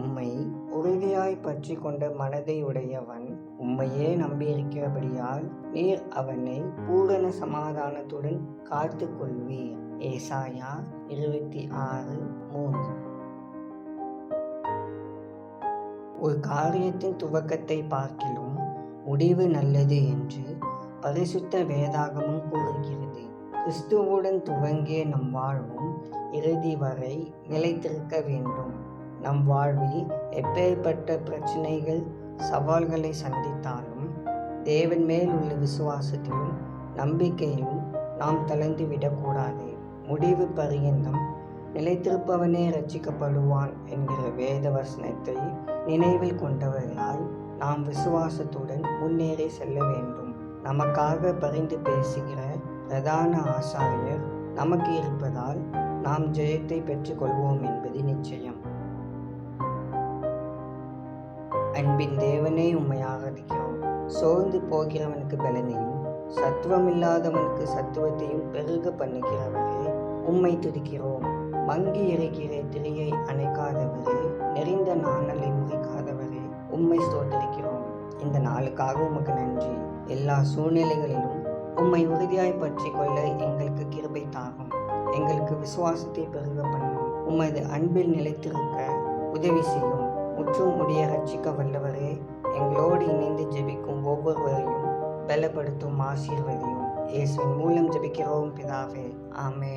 உம்மை உறுதியாய் பற்றி கொண்ட மனதை உடையவன் உம்மையே நம்பியிருக்கிறபடியால் நீர் அவனை பூரண சமாதானத்துடன் காத்து கொள்வீர் ஏசாயா இருபத்தி ஆறு மூணு ஒரு காரியத்தின் துவக்கத்தை பார்க்கிலும் முடிவு நல்லது என்று பரிசுத்த வேதாகமும் கூறுகிறது. கிறிஸ்துவுடன் துவங்கிய நம் வாழ்வும் இறுதி வரை நிலைத்திருக்க வேண்டும். நம் வாழ்வில் எப்பேற்பட்ட பிரச்சனைகள் சவால்களை சந்தித்தாலும் தேவன் மேல் உள்ள விசுவாசத்திலும் நம்பிக்கையிலும் நாம் தளர்ந்து விடக்கூடாது. முடிவு பரியந்தம். நிலைத்திருப்பவனே ரட்சிக்கப்படுவான் என்கிற வேத வசனத்தை நினைவில் கொண்டவர்களாய் நாம் விசுவாசத்துடன் முன்னேறி செல்ல வேண்டும். நமக்காக பரிந்து பேசுகிற பிரதான ஆசாரியர் நமக்கு இருப்பதால் நாம் ஜெயத்தை பெற்றுக்கொள்வோம் என்பது நிச்சயம். அன்பின் தேவனே உம்மை ஆராதிக்கிறோம் சோர்ந்து போகிறவனுக்கு பலனையும் சத்துவமில்லாதவனுக்கு சத்துவத்தையும் பெருக பண்ணுகிறவரே உம்மை துதிக்கிறோம். மங்கி இருக்கிற திரையை அணைக்காதவரே நெறிந்த நாணலை முறிக்காதவரே உம்மை ஸ்தோத்தரிக்கிறோம். இந்த நாளுக்காக உமக்கு நன்றி. எல்லா சூழ்நிலைகளிலும் உம்மை உறுதியாய் பற்றி கொள்ள எங்களுக்கு கிருபை தாகும் எங்களுக்கு விசுவாசத்தை பெருக பண்ணும். உமது அன்பில் நிலைத்திருக்க உதவி செய்யும். முற்றும் முடிய ரட்சிக்க வல்லவரே எங்களோடு இணைந்து ஜெபிக்கும் ஒவ்வொருவரையும் பலப்படுத்தும் ஆசீர்வதியும். இயேசுவின் மூலம் ஜெபிக்கிறோம் பிதாவே. ஆமே